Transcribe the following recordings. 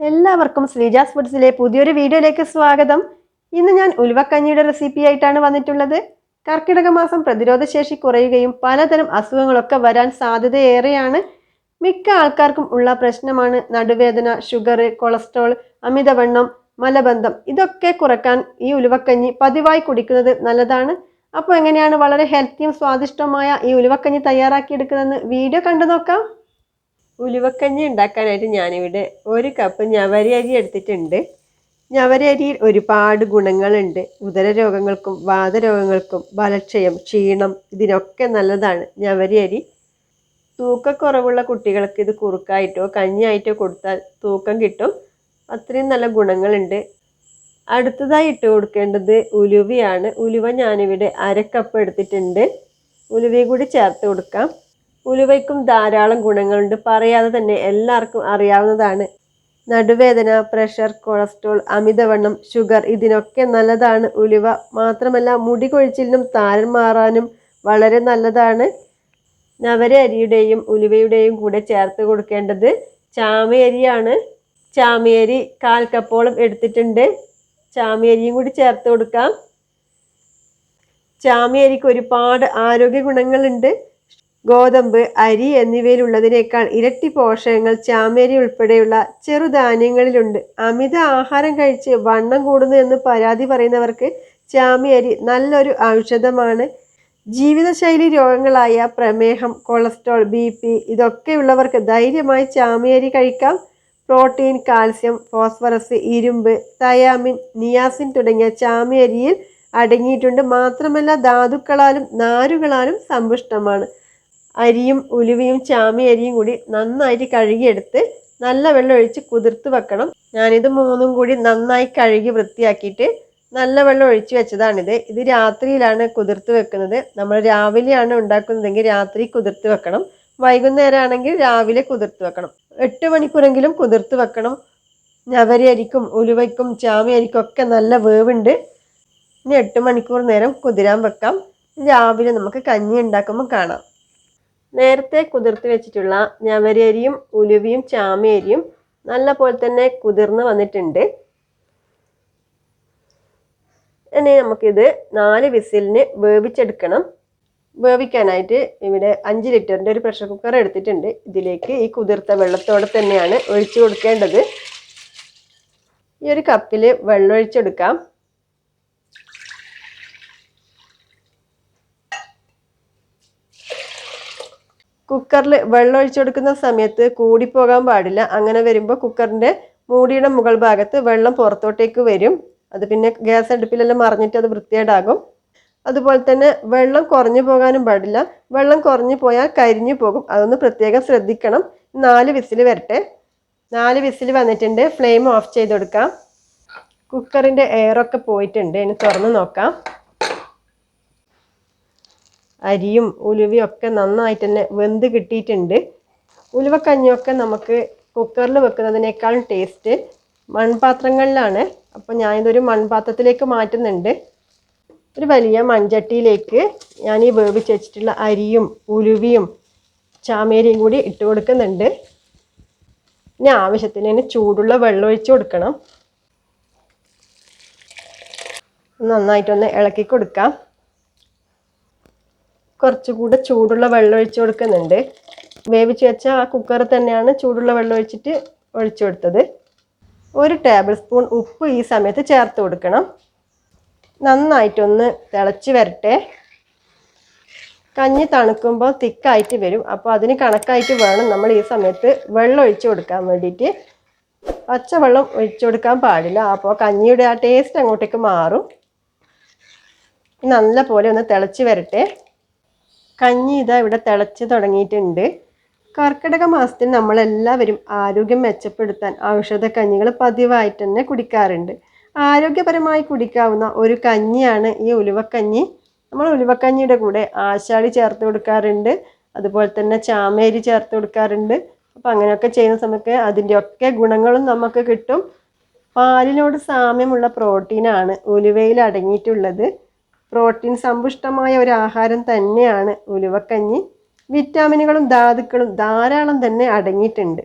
എല്ലാവർക്കും ശ്രീജാസ് ഫുഡ്സിലെ പുതിയൊരു വീഡിയോയിലേക്ക് സ്വാഗതം. ഇന്ന് ഞാൻ ഉലുവക്കഞ്ഞിയുടെ റെസിപ്പി ആയിട്ടാണ് വന്നിട്ടുള്ളത്. കർക്കിടക മാസം പ്രതിരോധശേഷി കുറയുകയും പലതരം അസുഖങ്ങളൊക്കെ വരാൻ സാധ്യതയേറെയാണ്. മിക്ക ആൾക്കാർക്കും ഉള്ള പ്രശ്നമാണ് നടുവേദന ഷുഗർ കൊളസ്ട്രോൾ അമിതവണ്ണം മലബന്ധം. ഇതൊക്കെ കുറയ്ക്കാൻ ഈ ഉലുവക്കഞ്ഞി പതിവായി കുടിക്കുന്നത് നല്ലതാണ്. അപ്പോൾ എങ്ങനെയാണ് വളരെ ഹെൽത്തിയും സ്വാദിഷ്ടവുമായ ഈ ഉലുവക്കഞ്ഞി തയ്യാറാക്കിയെടുക്കുന്നതെന്ന് വീഡിയോ കണ്ടു നോക്കാം ഉലുവക്കഞ്ഞി ഉണ്ടാക്കാനായിട്ട് ഞാനിവിടെ ഒരു കപ്പ് ഞവരി അരി എടുത്തിട്ടുണ്ട്. ഞവരി അരിയിൽ ഒരുപാട് ഗുണങ്ങളുണ്ട്. ഉദര രോഗങ്ങൾക്കും വാതരോഗങ്ങൾക്കും ബലക്ഷയം ക്ഷീണം ഇതിനൊക്കെ നല്ലതാണ് ഞവരി അരി. തൂക്കക്കുറവുള്ള കുട്ടികൾക്ക് ഇത് കുറുക്കായിട്ടോ കഞ്ഞിയായിട്ടോ കൊടുത്താൽ തൂക്കം കിട്ടും. അത്രയും നല്ല ഗുണങ്ങളുണ്ട്. അടുത്തതായി ഇട്ട് കൊടുക്കേണ്ടത് ഉലുവയാണ്. ഉലുവ ഞാനിവിടെ അരക്കപ്പ് എടുത്തിട്ടുണ്ട്. ഉലുവയും കൂടി ചേർത്ത് കൊടുക്കാം. ഉലുവയ്ക്കും ധാരാളം ഗുണങ്ങളുണ്ട്. പറയാതെ തന്നെ എല്ലാവർക്കും അറിയാവുന്നതാണ്. നടുവേദന പ്രഷർ കൊളസ്ട്രോൾ അമിതവണ്ണം ഷുഗർ ഇതിനൊക്കെ നല്ലതാണ്. ഉലുവ മാത്രമല്ല മുടി കൊഴിച്ചിലിനും താരൻ മാറാനും വളരെ നല്ലതാണ്. നവര അരിയുടെയും ഉലുവയുടെയും കൂടെ ചേർത്ത് കൊടുക്കേണ്ടത് ചാമയരിയാണ്. ചാമയരി കാൽ കപ്പോളം എടുത്തിട്ടുണ്ട്. ചാമയരിയും കൂടി ചേർത്ത് കൊടുക്കാം. ചാമയരിക്ക് ഒരുപാട് ആരോഗ്യ ഗുണങ്ങളുണ്ട്. ഗോതമ്പ് അരി എന്നിവയിലുള്ളതിനേക്കാൾ ഇരട്ടി പോഷകങ്ങൾ ചാമേരി ഉൾപ്പെടെയുള്ള ചെറുധാന്യങ്ങളിലുണ്ട്. അമിത ആഹാരം കഴിച്ച് വണ്ണം കൂടുന്നു എന്ന് പരാതി പറയുന്നവർക്ക് ചാമിയരി നല്ലൊരു ഔഷധമാണ്. ജീവിതശൈലി രോഗങ്ങളായ പ്രമേഹം കൊളസ്ട്രോൾ ബി പി ഇതൊക്കെയുള്ളവർക്ക് ധൈര്യമായി ചാമിയരി കഴിക്കാം. പ്രോട്ടീൻ കാൽസ്യം ഫോസ്ഫറസ് ഇരുമ്പ് തയാമിൻ നിയാസിൻ തുടങ്ങിയ ചാമിയരിയിൽ അടങ്ങിയിട്ടുണ്ട്. മാത്രമല്ല ധാതുക്കളാലും നാരുകളാലും സമ്പുഷ്ടമാണ്. അരിയും ഉലുവയും ചാമി അരിയും കൂടി നന്നായിട്ട് കഴുകിയെടുത്ത് നല്ല വെള്ളം ഒഴിച്ച് കുതിർത്ത് വെക്കണം. ഞാനിത് മൂന്നും കൂടി നന്നായി കഴുകി വൃത്തിയാക്കിയിട്ട് നല്ല വെള്ളം ഒഴിച്ച് വെച്ചതാണിത്. ഇത് രാത്രിയിലാണ് കുതിർത്ത് വെക്കുന്നത്. നമ്മൾ രാവിലെയാണ് ഉണ്ടാക്കുന്നതെങ്കിൽ രാത്രി കുതിർത്ത് വെക്കണം. വൈകുന്നേരം ആണെങ്കിൽ രാവിലെ കുതിർത്ത് വെക്കണം. എട്ട് മണിക്കൂറെങ്കിലും കുതിർത്ത് വെക്കണം. ഞവരി അരിക്കും ഉലുവയ്ക്കും ചാമി അരിക്കും ഒക്കെ നല്ല വേവുണ്ട്. ഇനി എട്ട് മണിക്കൂർ നേരം കുതിരാൻ വെക്കാം. രാവിലെ നമുക്ക് കഞ്ഞി ഉണ്ടാക്കുമ്പോൾ കാണാം. നേരത്തെ കുതിർത്ത് വെച്ചിട്ടുള്ള ഞവരരിയും ഉലുവയും ചാമയരിയും നല്ല പോലെ തന്നെ കുതിർന്ന് വന്നിട്ടുണ്ട്. ഇനി നമുക്കിത് നാല് വിസിലിന് വേവിച്ചെടുക്കണം. വേവിക്കാനായിട്ട് ഇവിടെ അഞ്ച് ലിറ്ററിന്റെ ഒരു പ്രഷർ കുക്കർ എടുത്തിട്ടുണ്ട്. ഇതിലേക്ക് ഈ കുതിർത്ത വെള്ളത്തോടെ തന്നെയാണ് ഒഴിച്ചു കൊടുക്കേണ്ടത്. ഈ ഒരു കപ്പിൽ വെള്ളം ഒഴിച്ചെടുക്കാം. കുക്കറിൽ വെള്ളം ഒഴിച്ചു കൊടുക്കുന്ന സമയത്ത് കൂടിപ്പോകാൻ പാടില്ല. അങ്ങനെ വരുമ്പോൾ കുക്കറിന്റെ മൂടിയുടെ മുകൾ ഭാഗത്ത് വെള്ളം പുറത്തോട്ടേക്ക് വരും. അത് പിന്നെ ഗ്യാസ് അടുപ്പിലെല്ലാം മറിഞ്ഞിട്ട് അത് വൃത്തികേടാകും. അതുപോലെ തന്നെ വെള്ളം കുറഞ്ഞു പോകാനും പാടില്ല. വെള്ളം കുറഞ്ഞു പോയാൽ കരിഞ്ഞു പോകും. അതൊന്ന് പ്രത്യേകം ശ്രദ്ധിക്കണം. നാല് വിസിൽ വരട്ടെ. നാല് വിസിൽ വന്നിട്ടുണ്ട്. ഫ്ലെയിം ഓഫ് ചെയ്ത് കൊടുക്കാം. കുക്കറിന്റെ എയറൊക്കെ പോയിട്ടുണ്ട്. ഇനി തുറന്ന് നോക്കാം. അരിയും ഉലുവയും ഒക്കെ നന്നായിട്ട് തന്നെ വെന്ത് കിട്ടിയിട്ടുണ്ട്. ഉലുവക്കഞ്ഞിയൊക്കെ നമുക്ക് കുക്കറിൽ വെക്കുന്നതിനേക്കാളും ടേസ്റ്റ് മൺപാത്രങ്ങളിലാണ്. അപ്പോൾ ഞാനിതൊരു മൺപാത്രത്തിലേക്ക് മാറ്റുന്നുണ്ട്. ഒരു വലിയ മൺചട്ടിയിലേക്ക് ഞാൻ ഈ വേവിച്ച് വെച്ചിട്ടുള്ള അരിയും ഉലുവിയും ചാമേരിയും കൂടി ഇട്ട് കൊടുക്കുന്നുണ്ട്. ഇനി ആവശ്യത്തിന് ചൂടുള്ള വെള്ളം ഒഴിച്ച് കൊടുക്കണം. നന്നായിട്ടൊന്ന് ഇളക്കി കൊടുക്കാം. കുറച്ചുകൂടെ ചൂടുള്ള വെള്ളം ഒഴിച്ചു കൊടുക്കുന്നുണ്ട്. വേവിച്ച് വെച്ച ആ കുക്കറിൽ തന്നെയാണ് ചൂടുള്ള വെള്ളം ഒഴിച്ചിട്ട് ഒഴിച്ചു കൊടുത്തത്. ഒരു ടേബിൾ സ്പൂൺ ഉപ്പ് ഈ സമയത്ത് ചേർത്ത് കൊടുക്കണം. നന്നായിട്ടൊന്ന് തിളച്ച് വരട്ടെ. കഞ്ഞി തണുക്കുമ്പോൾ തിക്കായിട്ട് വരും. അപ്പോൾ അതിന് കണക്കായിട്ട് വേണം നമ്മൾ ഈ സമയത്ത് വെള്ളം ഒഴിച്ചു കൊടുക്കാൻ വേണ്ടിയിട്ട്. പച്ചവെള്ളം ഒഴിച്ചു കൊടുക്കാൻ പാടില്ല. അപ്പോൾ കഞ്ഞിയുടെ ആ ടേസ്റ്റ് അങ്ങോട്ടേക്ക് മാറും. നല്ല പോലെ ഒന്ന് തിളച്ച് വരട്ടെ. കഞ്ഞി ഇതാ ഇവിടെ തിളച്ച് തുടങ്ങിയിട്ടുണ്ട്. കർക്കിടക മാസത്തിൽ നമ്മളെല്ലാവരും ആരോഗ്യം മെച്ചപ്പെടുത്താൻ ഔഷധ കഞ്ഞികൾ പതിവായിട്ട് തന്നെ കുടിക്കാറുണ്ട്. ആരോഗ്യപരമായി കുടിക്കാവുന്ന ഒരു കഞ്ഞിയാണ് ഈ ഉലുവക്കഞ്ഞി. നമ്മൾ ഉലുവക്കഞ്ഞിയുടെ കൂടെ ആശാളി ചേർത്ത് കൊടുക്കാറുണ്ട്. അതുപോലെ തന്നെ ചാമേരി ചേർത്ത് കൊടുക്കാറുണ്ട്. അപ്പോൾ അങ്ങനെയൊക്കെ ചെയ്യുന്ന സമയത്ത് അതിന്റെയൊക്കെ ഗുണങ്ങളും നമുക്ക് കിട്ടും. പാലിനോട് സാമ്യമുള്ള പ്രോട്ടീനാണ് ഉലുവയിൽ അടങ്ങിയിട്ടുള്ളത്. പ്രോട്ടീൻ സമ്പുഷ്ടമായ ഒരു ആഹാരം തന്നെയാണ് ഉലുവക്കഞ്ഞി. വിറ്റാമിനുകളും ധാതുക്കളും ധാരാളം തന്നെ അടങ്ങിയിട്ടുണ്ട്.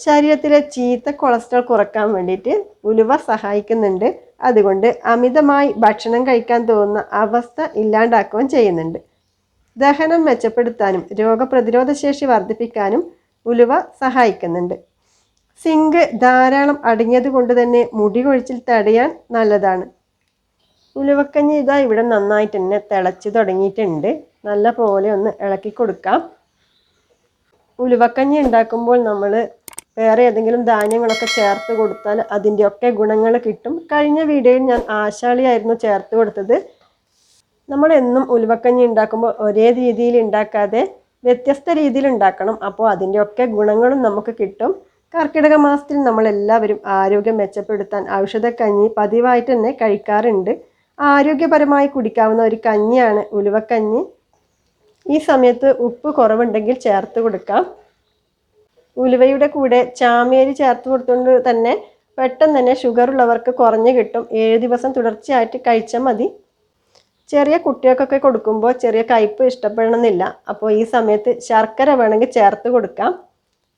ശരീരത്തിലെ ചീത്ത കൊളസ്ട്രോൾ കുറയ്ക്കാൻ വേണ്ടിയിട്ട് ഉലുവ സഹായിക്കുന്നുണ്ട്. അതുകൊണ്ട് അമിതമായി ഭക്ഷണം കഴിക്കാൻ തോന്നുന്ന അവസ്ഥ ഇല്ലാണ്ടാക്കുകയും ചെയ്യുന്നുണ്ട്. ദഹനം മെച്ചപ്പെടുത്താനും രോഗപ്രതിരോധ ശേഷി വർദ്ധിപ്പിക്കാനും ഉലുവ സഹായിക്കുന്നുണ്ട്. സിങ്ക് ധാരാളം അടങ്ങിയത് കൊണ്ട് തന്നെ മുടി കൊഴിച്ചിൽ തടയാൻ നല്ലതാണ്. ഉലുവക്കഞ്ഞി ഇതാ ഇവിടെ നന്നായിട്ട് തന്നെ തിളച്ച് തുടങ്ങിയിട്ടുണ്ട്. നല്ല പോലെ ഒന്ന് ഇളക്കി കൊടുക്കാം. ഉലുവക്കഞ്ഞി ഉണ്ടാക്കുമ്പോൾ നമ്മൾ വേറെ ഏതെങ്കിലും ധാന്യങ്ങളൊക്കെ ചേർത്ത് കൊടുത്താൽ അതിന്റെയൊക്കെ ഗുണങ്ങൾ കിട്ടും. കഴിഞ്ഞ വീഡിയോയിൽ ഞാൻ ആശാളിയായിരുന്നു ചേർത്ത് കൊടുത്തത്. നമ്മൾ എന്നും ഉലുവക്കഞ്ഞി ഉണ്ടാക്കുമ്പോൾ ഒരേ രീതിയിൽ ഉണ്ടാക്കാതെ വ്യത്യസ്ത രീതിയിൽ ഉണ്ടാക്കണം. അപ്പോൾ അതിന്റെയൊക്കെ ഗുണങ്ങളും നമുക്ക് കിട്ടും. കർക്കിടക മാസത്തിൽ നമ്മളെല്ലാവരും ആരോഗ്യം മെച്ചപ്പെടുത്താൻ ഔഷധക്കഞ്ഞി പതിവായിട്ട് തന്നെ കഴിക്കാറുണ്ട്. ആരോഗ്യപരമായി കുടിക്കാവുന്ന ഒരു കഞ്ഞിയാണ് ഉലുവക്കഞ്ഞി. ഈ സമയത്ത് ഉപ്പ് കുറവുണ്ടെങ്കിൽ ചേർത്ത് കൊടുക്കാം. ഉലുവയുടെ കൂടെ ചാമേരി ചേർത്ത് കൊടുത്തുകൊണ്ട് തന്നെ പെട്ടെന്ന് തന്നെ ഷുഗർ ഉള്ളവർക്ക് കുറഞ്ഞു കിട്ടും. ഏഴ് ദിവസം തുടർച്ചയായിട്ട് കഴിച്ചാൽ മതി. ചെറിയ കുട്ടികൾക്കൊക്കെ കൊടുക്കുമ്പോൾ ചെറിയ കയ്പ്പ് ഇഷ്ടപ്പെടണമെന്നില്ല. അപ്പോൾ ഈ സമയത്ത് ശർക്കര വേണമെങ്കിൽ ചേർത്ത് കൊടുക്കാം.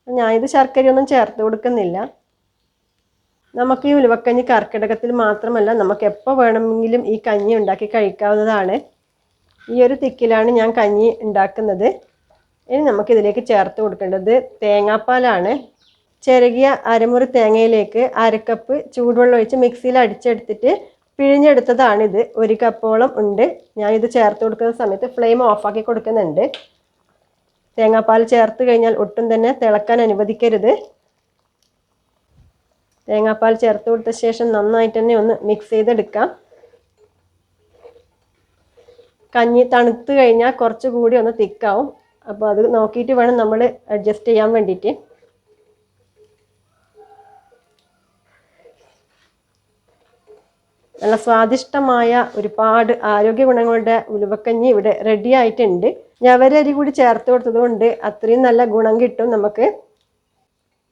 ഞാനിത് ശർക്കരയൊന്നും ചേർത്ത് കൊടുക്കുന്നില്ല. നമുക്ക് ഈ ഉലുവക്കഞ്ഞി കർക്കിടകത്തിൽ മാത്രമല്ല നമുക്ക് എപ്പോൾ വേണമെങ്കിലും ഈ കഞ്ഞി ഉണ്ടാക്കി കഴിക്കാവുന്നതാണ്. ഈ ഒരു തിക്കിലാണ് ഞാൻ കഞ്ഞി ഉണ്ടാക്കുന്നത്. ഇനി നമുക്കിതിലേക്ക് ചേർത്ത് കൊടുക്കേണ്ടത് തേങ്ങാപ്പാലാണ്. ചിരകിയ അരമുറി തേങ്ങയിലേക്ക് അരക്കപ്പ് ചൂടുവെള്ളം ഒഴിച്ച് മിക്സിയിൽ അടിച്ചെടുത്തിട്ട് പിഴിഞ്ഞെടുത്തതാണിത്. ഒരു കപ്പോളം ഉണ്ട്. ഞാനിത് ചേർത്ത് കൊടുക്കുന്ന സമയത്ത് ഫ്ലെയിം ഓഫാക്കി കൊടുക്കുന്നുണ്ട്. തേങ്ങാപ്പാൽ ചേർത്ത് കഴിഞ്ഞാൽ ഒട്ടും തന്നെ തിളക്കാൻ അനുവദിക്കരുത്. തേങ്ങാപ്പാൽ ചേർത്ത് കൊടുത്ത ശേഷം നന്നായിട്ട് തന്നെ ഒന്ന് മിക്സ് ചെയ്തെടുക്കാം. കഞ്ഞി തണുത്ത് കഴിഞ്ഞാൽ കുറച്ചുകൂടി ഒന്ന് തിക്കാവും. അപ്പോൾ അത് നോക്കിയിട്ട് വേണം നമ്മൾ അഡ്ജസ്റ്റ് ചെയ്യാൻ വേണ്ടിയിട്ട്. നല്ല സ്വാദിഷ്ടമായ ഒരുപാട് ആരോഗ്യ ഗുണങ്ങളുടെ ഉലുവക്കഞ്ഞി ഇവിടെ റെഡി ആയിട്ടുണ്ട്. ഞവരരി കൂടി ചേർത്ത് കൊടുത്തത് കൊണ്ട് അത്രയും നല്ല ഗുണം കിട്ടും നമുക്ക്.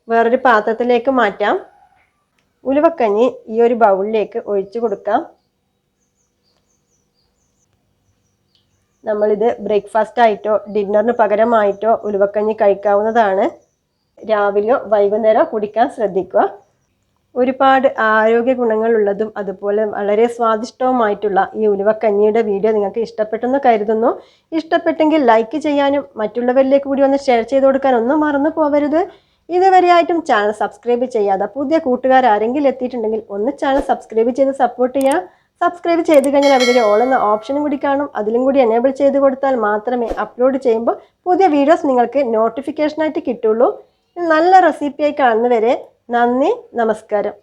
വേറൊരു പാത്രത്തിലേക്ക് മാറ്റാം. ഉലുവക്കഞ്ഞി ഈ ഒരു ബൗളിലേക്ക് ഒഴിച്ചു കൊടുക്കാം. നമ്മളിത് ബ്രേക്ക്ഫാസ്റ്റ് ആയിട്ടോ ഡിന്നറിന് പകരമായിട്ടോ ഉലുവക്കഞ്ഞി കഴിക്കാവുന്നതാണ്. രാവിലെയോ വൈകുന്നേരമോ കുടിക്കാൻ ശ്രദ്ധിക്കുക. ഒരുപാട് ആരോഗ്യ ഗുണങ്ങളുള്ളതും അതുപോലെ വളരെ സ്വാദിഷ്ടവുമായിട്ടുള്ള ഈ ഉലുവക്കഞ്ഞിയുടെ വീഡിയോ നിങ്ങൾക്ക് ഇഷ്ടപ്പെട്ടെന്ന് കരുതുന്നു. ഇഷ്ടപ്പെട്ടെങ്കിൽ ലൈക്ക് ചെയ്യാനും മറ്റുള്ളവരിലേക്ക് കൂടി ഒന്ന് ഷെയർ ചെയ്ത് കൊടുക്കാനൊന്നും മറന്നു പോവരുത്. ഇതുവരെയായിട്ടും ചാനൽ സബ്സ്ക്രൈബ് ചെയ്യാതെ പുതിയ കൂട്ടുകാർ ആരെങ്കിലും എത്തിയിട്ടുണ്ടെങ്കിൽ ഒന്ന് ചാനൽ സബ്സ്ക്രൈബ് ചെയ്ത് സപ്പോർട്ട് ചെയ്യാം സബ്സ്ക്രൈബ് ചെയ്ത് കഴിഞ്ഞാൽ അവിടെ ഓൾ എന്ന ഓപ്ഷനും കൂടി കാണും. അതിലും കൂടി എനേബിൾ ചെയ്ത് കൊടുത്താൽ മാത്രമേ അപ്ലോഡ് ചെയ്യുമ്പോൾ പുതിയ വീഡിയോസ് നിങ്ങൾക്ക് നോട്ടിഫിക്കേഷനായിട്ട് കിട്ടുള്ളൂ. നല്ല റെസിപ്പിയായി കാണുന്നവരെ നന്ദി നമസ്കാരം.